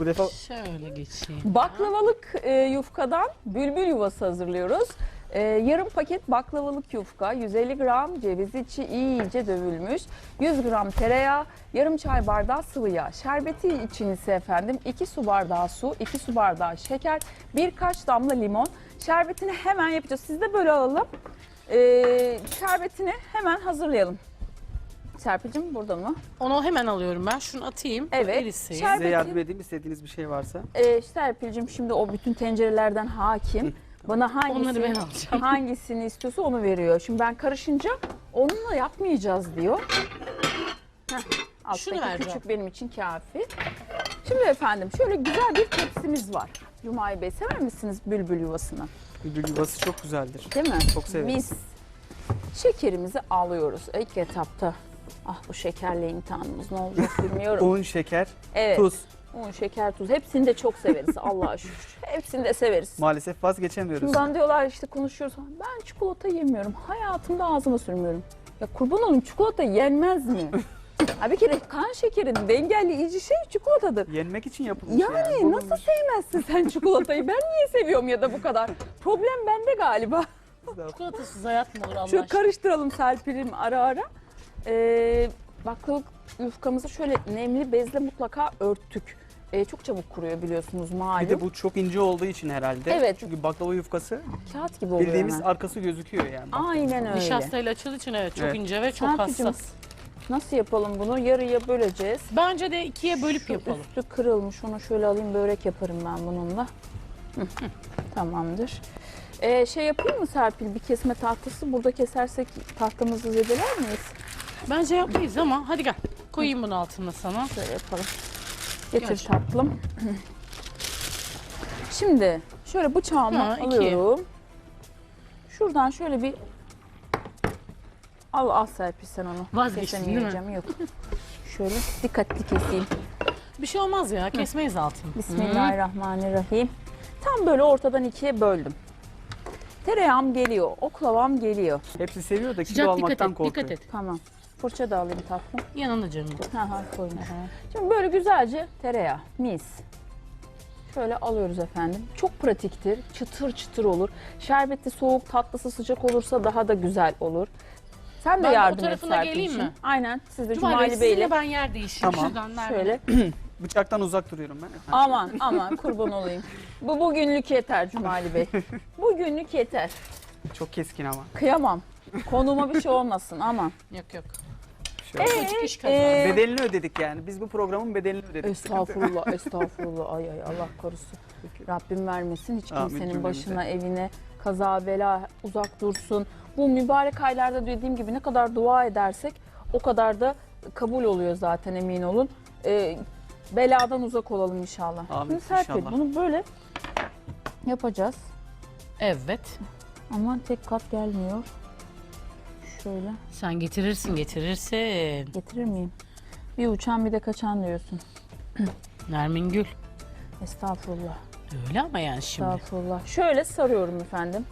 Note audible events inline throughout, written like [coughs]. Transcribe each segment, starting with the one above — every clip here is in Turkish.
Bu defa Şöyle geçeyim. Baklavalık e, yufkadan bülbül yuvası hazırlıyoruz. E, yarım paket baklavalık yufka, 150 gram ceviz içi iyice dövülmüş, 100 gram tereyağı, yarım çay bardağı sıvı yağ. Şerbeti için ise efendim 2 su bardağı su, 2 su bardağı şeker, birkaç damla limon. Şerbetini hemen yapacağız. Siz de böyle alalım. E, şerbetini hemen hazırlayalım. Serpil'cim burada mı? Onu hemen alıyorum ben. Şunu atayım. Evet. Erisi. Şer- size yardım edeyim istediğiniz bir şey varsa. Ee, Serpil'cim şimdi o bütün tencerelerden hakim. Bana hangisini, Onları ben alacağım. hangisini istiyorsa onu veriyor. Şimdi ben karışınca onunla yapmayacağız diyor. Heh, alttaki Şunu vereceğim. küçük benim için kafi. Şimdi efendim şöyle güzel bir tepsimiz var. Cumali Bey sever misiniz bülbül yuvasını? Bülbül yuvası çok güzeldir. Değil mi? Çok severiz. Mis. Şekerimizi alıyoruz ilk etapta. Ah bu şekerle imtihanımız ne olacak bilmiyorum. [laughs] Un, şeker, Evet. tuz. Un, şeker, tuz hepsini de çok severiz Allah'a şükür. [laughs] Hepsini de severiz. Maalesef vazgeçemiyoruz. Bundan diyorlar işte konuşuyoruz. Ben çikolata yemiyorum. Hayatımda ağzıma sürmüyorum. Ya kurban olayım çikolata yenmez mi? [laughs] ha bir kere kan şekerin dengelleyici şey çikolatadır. Yenmek için yapılmış Yani, yani. nasıl sevmezsin sen çikolatayı? Ben niye seviyorum ya da bu kadar? Problem bende galiba. Çikolatasız hayat mı olur Allah Şöyle aşkına? karıştıralım Serpil'im ara ara. Ee, baklavalık yufkamızı şöyle nemli bezle mutlaka örttük. Ee, çok çabuk kuruyor biliyorsunuz malum. Bir de bu çok ince olduğu için herhalde. Evet. Çünkü baklava yufkası kağıt gibi oluyor bildiğimiz hemen. arkası gözüküyor yani. Aynen öyle. Nişastayla açıldığı için evet çok Evet. ince ve çok Serpil'cim, hassas. Nasıl yapalım bunu? Yarıya böleceğiz. Bence de ikiye bölüp Şu yapalım. Üstü kırılmış. Onu şöyle alayım börek yaparım ben bununla. Hı, Tamamdır. Ee, şey yapayım mı Serpil? Bir kesme tahtası. Burada kesersek tahtamızı zedeler miyiz? Bence yapmayız ama hadi gel. Koyayım bunu altına sana. Şöyle yapalım. Getir Gel. tatlım. Şimdi şöyle bıçağımı Ha, iki. alıyorum. Şuradan şöyle bir al al Serpil sen onu. Vazgeçtin değil mi? Yok. Şöyle dikkatli keseyim. Bir şey olmaz ya kesmeyiz altını. Bismillahirrahmanirrahim. Tam böyle ortadan ikiye böldüm. Tereyağım geliyor, oklavam geliyor. Hepsi seviyor da kilo Sıcak dikkat almaktan et, korkuyor. dikkat et. Tamam. Fırça da alayım tatlım. Yanına canım. Ha ha koymuş. Şimdi böyle güzelce tereyağı, mis. Şöyle alıyoruz efendim. Çok pratiktir. Çıtır çıtır olur. Şerbeti soğuk, tatlısı sıcak olursa daha da güzel olur. Sen de Ben yardım et tarafına geleyim Serpil'cim. mi? Aynen. Siz de Cumali Cumali Bey'le. ben yer değişeyim. Tamam. Şuradan nerede? Şöyle [clears throat] [clears throat] Bıçaktan uzak duruyorum ben. efendim. aman aman [laughs] kurban olayım. Bu bugünlük yeter Cumali Bey. [laughs] Bugünlük yeter. Çok keskin ama. Kıyamam. Konuma bir şey olmasın aman. Yok yok. Şöyle. Küçük iş. Ee, Bedelini ödedik yani. Biz bu programın bedelini ödedik. Estağfurullah, [laughs] estağfurullah. Ay ay Allah korusun. Rabbim vermesin hiç Amin kimsenin cümlemize. başına, evine kaza bela uzak dursun. Bu mübarek aylarda dediğim gibi ne kadar dua edersek o kadar da kabul oluyor zaten emin olun. Ee, beladan uzak olalım inşallah. Amin, Şimdi Serpil inşallah. bunu böyle yapacağız. Evet. Aman tek kat gelmiyor. Şöyle Sen getirirsin getirirsin. getirir miyim? Bir uçan bir de kaçan diyorsun. [clears throat] Nermin Gül. Estağfurullah. Öyle ama yani şimdi. Estağfurullah. Şöyle sarıyorum efendim.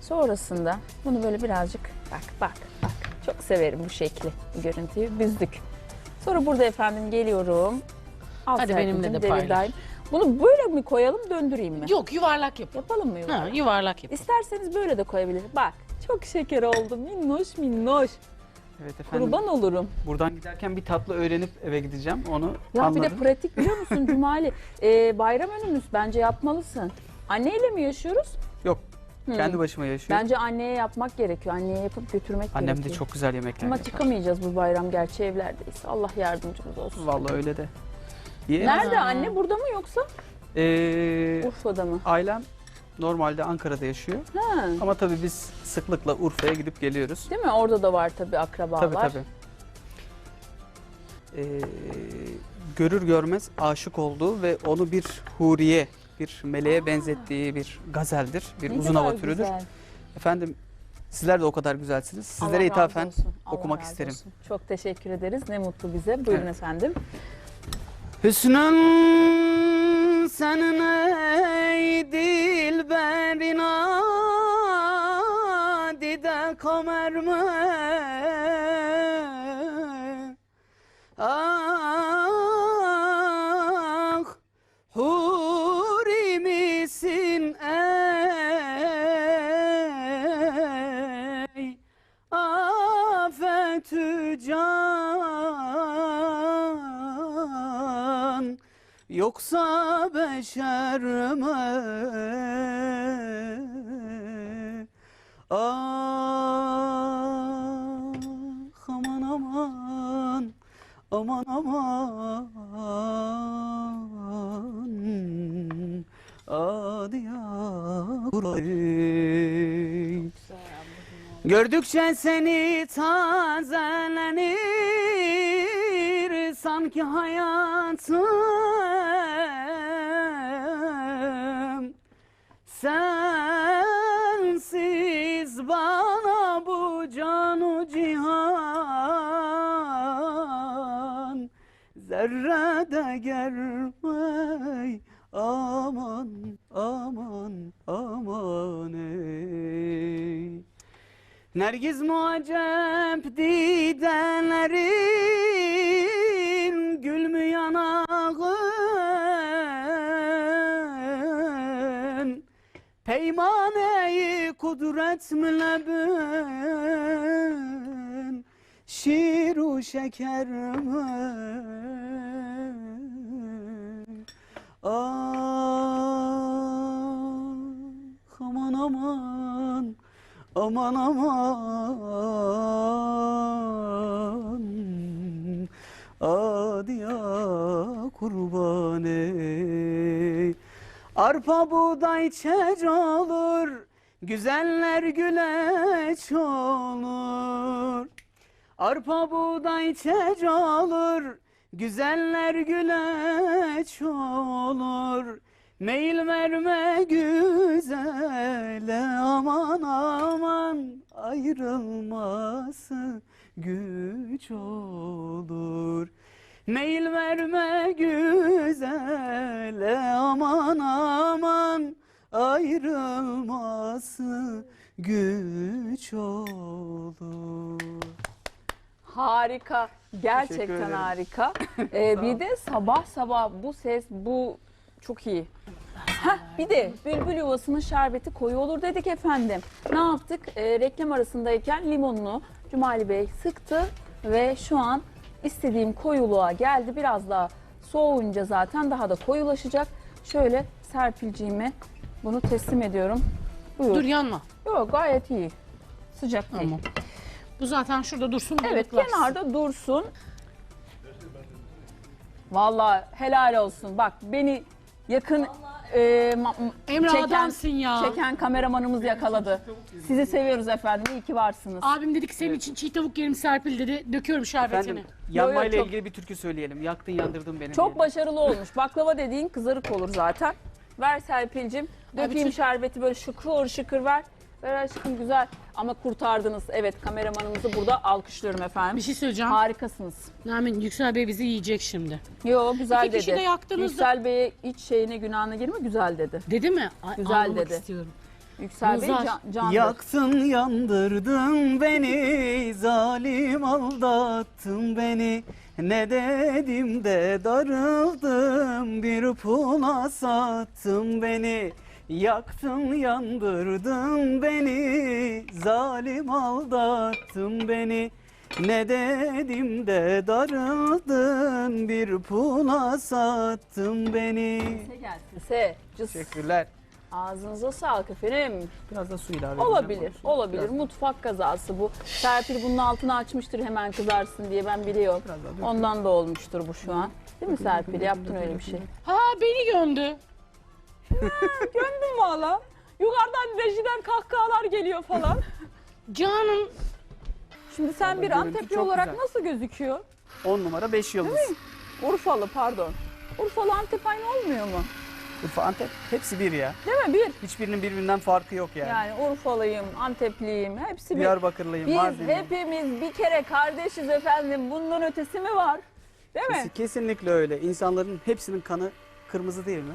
Sonrasında bunu böyle birazcık bak bak bak. Çok severim bu şekli, bu görüntüyü. Büzdük. Sonra burada efendim geliyorum. Al Hadi benimle de paylaş. Bunu böyle mi koyalım döndüreyim mi? Yok yuvarlak yap. Yapalım mı yuvarlak? Ha, yuvarlak yap. İsterseniz böyle de koyabilirim. Bak çok şeker oldu. Minnoş minnoş. Evet efendim. Kurban olurum. Buradan giderken bir tatlı öğrenip eve gideceğim. Onu Ya bir de pratik biliyor musun [laughs] Cumali? Ee, bayram önümüz bence yapmalısın. Anneyle mi yaşıyoruz? Yok. Hı. Kendi başıma yaşıyorum. Bence anneye yapmak gerekiyor. Anneye yapıp götürmek Annem gerekiyor. de çok güzel yemekler Ama yapar. çıkamayacağız bu bayram gerçi evlerdeyiz. Allah yardımcımız olsun. Vallahi öyle de. Ye- Nerede Aa. anne? Burada mı yoksa Ee, Urfa'da mı? ailem normalde Ankara'da yaşıyor. Ha. Ama tabii biz sıklıkla Urfa'ya gidip geliyoruz. Değil mi? Orada da var tabii akrabalar. Tabii tabii. Ee, görür görmez aşık olduğu ve onu bir huriye, bir meleğe Aa. benzettiği bir gazeldir. Bir Ne uzun kadar hava türüdür. güzel. Efendim sizler de o kadar güzelsiniz. Sizlere Allah olsun. Okumak razı isterim. olsun. Çok teşekkür ederiz. Ne mutlu bize. Buyurun Evet. efendim. Hüsnün senin ey dilberin adide kamer mi? Yoksa beşer mi? Ah aman aman aman aman Hadi ya Gördükçe seni tazelenir sanki hayatım Sensiz bana bu canu cihan. Zerrede gelmey aman aman aman ey. Nergiz muacep didelerin Gül mü yanağın Peymaneyi kudret mü lebün Şiru şeker mi? Ah aman aman Aman aman. Hadi ya kurban ey Arpa buğday çeç olur Güzeller güleç olur Arpa buğday çeç olur Güzeller güleç olur Meyil verme güzele aman aman ayrılması güç olur. Meyil verme güzele aman aman ayrılması güç olur. Harika. Gerçekten harika. [coughs] Ee, bir de sabah sabah bu ses bu çok iyi. Heh, bir de bülbül yuvasının şerbeti koyu olur dedik efendim. Ne yaptık? Ee, reklam arasındayken limonunu Cumali Bey sıktı ve şu an istediğim koyuluğa geldi. Biraz daha soğuyunca zaten daha da koyulaşacak. Şöyle Serpilciğime bunu teslim ediyorum. Buyur. Dur yanma. Yok gayet iyi. Sıcak değil. Tamam. Bu zaten şurada dursun. Evet balıklarsın. kenarda dursun. Vallahi helal olsun. Bak beni yakın e, ma- Emre çeken, adamsın ya. çeken kameramanımız yakaladı. Sizi seviyoruz efendim. İyi ki varsınız. Abim dedik senin için çiğ tavuk yerim Serpil dedi. Döküyorum şerbetini. Efendim yanmayla çok- ilgili bir türkü söyleyelim. Yaktın yandırdın beni. Çok diyelim. başarılı olmuş. Baklava dediğin kızarık olur zaten. Ver Serpil'cim. Dökeyim Abi, şerbeti böyle şıkır şıkır ver. Ver aşkım güzel. Ama kurtardınız. Evet kameramanımızı burada alkışlıyorum efendim. Bir şey söyleyeceğim. Harikasınız. Nermin Yüksel Bey bizi yiyecek şimdi. Yo güzel İki dedi. kişi de yaktınız da- Yüksel Bey'e hiç şeyine günahına girme güzel dedi. Dedi mi? Ay, Güzel dedi. istiyorum. Yüksel Bey Nazar. can, candır. Yaktın yandırdın beni Zalim aldattın beni Ne dedim de darıldım Bir pula sattın beni Yaktın yandırdın beni Zalim aldattın beni Ne dedim de darıldın Bir pula sattın beni Se gelsin. Se. Cız. Teşekkürler. Ağzınıza sağlık efendim. Biraz da su ilave Olabilir, edeceğim. olabilir. Biraz- Mutfak kazası bu. Serpil bunun altını açmıştır hemen kızarsın diye ben biliyorum. Ondan da olmuştur bu şu an. Değil mi Serpil? Yaptın öyle bir şey. Ha beni göndü. Göndüm valla. Yukarıdan rejiden kahkahalar geliyor falan. Canım Şimdi sen bir Görüntü Antepli çok olarak güzel. nasıl gözüküyor? 10 numara 5 yıldız. Urfalı pardon. Urfalı Antep aynı olmuyor mu? Urfa, Antep hepsi bir ya. Değil mi? Bir. Hiçbirinin birbirinden farkı yok yani. Yani Urfalıyım, Antepliyim. Hepsi bir. Diyarbakırlıyım, Biz Mardinliyim. hepimiz bir kere kardeşiz efendim. Bundan ötesi mi var? Değil mi? Kes- Kesinlikle öyle. İnsanların hepsinin kanı kırmızı değil mi?